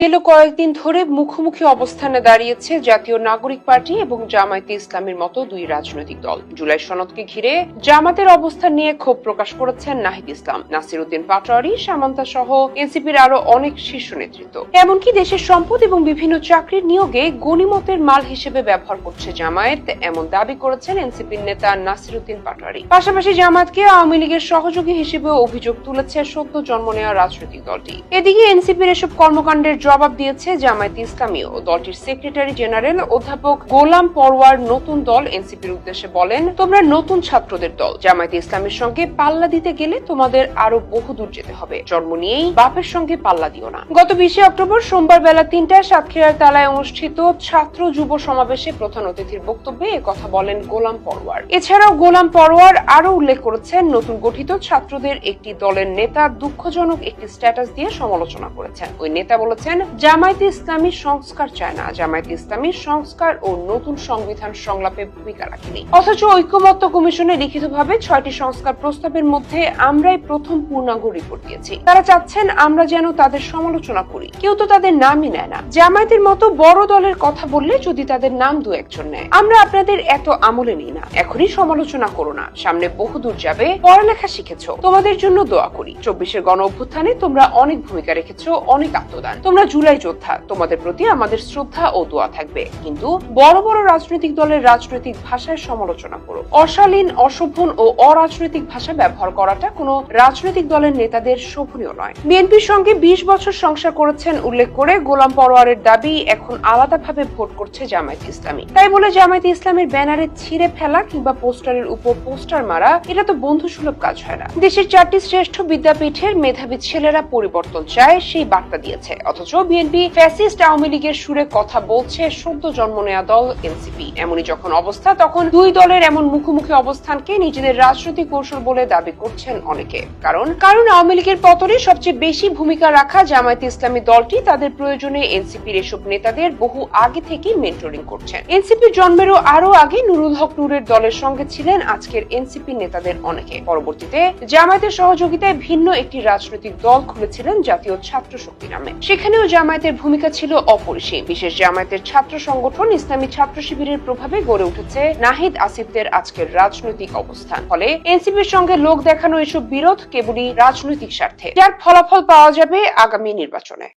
গেল কয়েকদিন ধরে মুখোমুখি অবস্থানে দাঁড়িয়েছে জাতীয় নাগরিক পার্টি এবং জামায়াতে ইসলামের মতো দুই রাজনৈতিক দল। জুলাই সনদকে ঘিরে জামাতের অবস্থান নিয়ে ক্ষোভ প্রকাশ করেছেন নাহিদ ইসলাম। নাসির উদ্দিন পাটোয়ারি, সামান্তা সহ এনসিপির আরও অনেক শীর্ষ নেতৃত্ব। এমনকি দেশের সম্পদ এবং বিভিন্ন চাকরির নিয়োগে গণিমতের মাল হিসেবে ব্যবহার করছে জামায়াত, এমন দাবি করেছেন এনসিপির নেতা নাসির উদ্দিন পাটোয়ারি। পাশাপাশি জামায়াতকে আওয়ামী লীগের সহযোগী হিসেবে অভিযোগ তুলেছে সদ্য জন্ম নেওয়া রাজনৈতিক দলটি। এদিকে এনসিপির এসব কর্মকাণ্ডের জবাব দিয়েছে জামায়াত ইসলামী ও দলটির সেক্রেটারি জেনারেল অধ্যাপক গোলাম পরওয়ার নতুন দল এনসিপির উদ্দেশ্যে বলেন, তোমরা নতুন ছাত্রদের দল। জামায়াত ইসলামের সঙ্গে পাল্লা দিতে গেলে তোমাদের আরও বহু দূর যেতে হবে। জন্ম নিয়েই বাপের সঙ্গে পাল্লা দিও না। গত বিশে অক্টোবর সোমবার বেলা তিনটায় সাতক্ষীরার তালায় অনুষ্ঠিত ছাত্র যুব সমাবেশে প্রধান অতিথির বক্তব্যে কথা বলেন গোলাম পরওয়ার। এছাড়াও গোলাম পরওয়ার আরও উল্লেখ করেছেন, নতুন গঠিত ছাত্রদের একটি দলের নেতা দুঃখজনক একটি স্ট্যাটাস দিয়ে সমালোচনা করেছেন। ওই নেতা বলেছেন জামায়াতে ইসলামী সংস্কার চায় না। জামায়াতে ইসলামী সংস্কার ও নতুন সংবিধান সংলাপে ভূমিকা রাখেনি। অথচ ঐক্যমত্য কমিশনে লিখিতভাবে ছয়টি সংস্কার প্রস্তাবের মধ্যে আমরাই প্রথম পূর্ণাঙ্গ রিপোর্ট দিয়েছি। তারা চাচ্ছেন আমরা যেন তাদের সমালোচনা করি। কেউ তো তাদের নামই নেয় না। জামায়াতের মতো বড় দলের কথা বললে যদি তাদের নাম দু একজন নেয়, আমরা আপনাদের এত আমলে নিই না। এখনই সমালোচনা করো না। সামনে বহুদূর যাবে, পড়ালেখা শিখেছো। তোমাদের জন্য দোয়া করি। চব্বিশের গণ অভ্যুত্থানে তোমরা অনেক ভূমিকা রেখেছো, অনেক আত্মদান। তোমরা জুলাই যোদ্ধা। তোমাদের প্রতি আমাদের শ্রদ্ধা ও দোয়া থাকবে। কিন্তু বড় বড় রাজনৈতিক দলের রাজনৈতিক ভাষায় সমালোচনা করো। অশালীন অশোভন ও অরাজনৈতিক ভাষা ব্যবহার করাটা কোনো রাজনৈতিক দলের নেতাদের শোভনীয় নয়। বিএনপির সঙ্গে বিশ বছর সংসার করেছেন উল্লেখ করে গোলাম পরোয়ারের দাবি, এখন আলাদাভাবে ভোট করছে জামায়াত ইসলামী। তাই বলে জামায়াত ইসলামের ব্যানারে ছিঁড়ে ফেলা কিংবা পোস্টারের উপর পোস্টার মারা, এটা তো বন্ধু সুলভ কাজ হয় না। দেশের চারটি শ্রেষ্ঠ বিদ্যাপীঠের মেধাবী ছেলেরা পরিবর্তন চায়, সেই বার্তা দিয়েছে। অথচ বিএনপি ফ্যাসিস্ট আওয়ামী লীগের সুরে কথা বলছে সদ্য জন্ম নেওয়া দল এনসিপি। এমনই যখন অবস্থা, তখন দুই দলের এমন মুখোমুখি অবস্থানকে নিজেদের রাজনৈতিক কৌশল বলে দাবি করছেন অনেকে। কারণ কারণ আওয়ামী লীগের পতনে সবচেয়ে বেশি ভূমিকা রাখা জামায়াত ইসলামী দলটি তাদের প্রয়োজনে এনসিপির এসব নেতাদের বহু আগে থেকেই মেন্টরিং করছেন। এনসিপির জন্মেরও আরও আগে নুরুল হক নুরের দলের সঙ্গে ছিলেন আজকের এনসিপি নেতাদের অনেকে। পরবর্তীতে জামায়াতের সহযোগিতায় ভিন্ন একটি রাজনৈতিক দল খুলেছিলেন জাতীয় ছাত্র শক্তি নামে। সেখানেও জামায়াতের ভূমিকা ছিল অপরিসীম। বিশেষ জামায়াতের ছাত্র সংগঠন ইসলামী ছাত্র শিবিরের প্রভাবে গড়ে উঠেছে নাহিদ আসিফদের আজকের রাজনৈতিক অবস্থান। ফলে এনসিপির সঙ্গে লোক দেখানো এসব বিরোধ কেবলই রাজনৈতিক স্বার্থে। যার ফলাফল পাওয়া যাবে আগামী নির্বাচনে।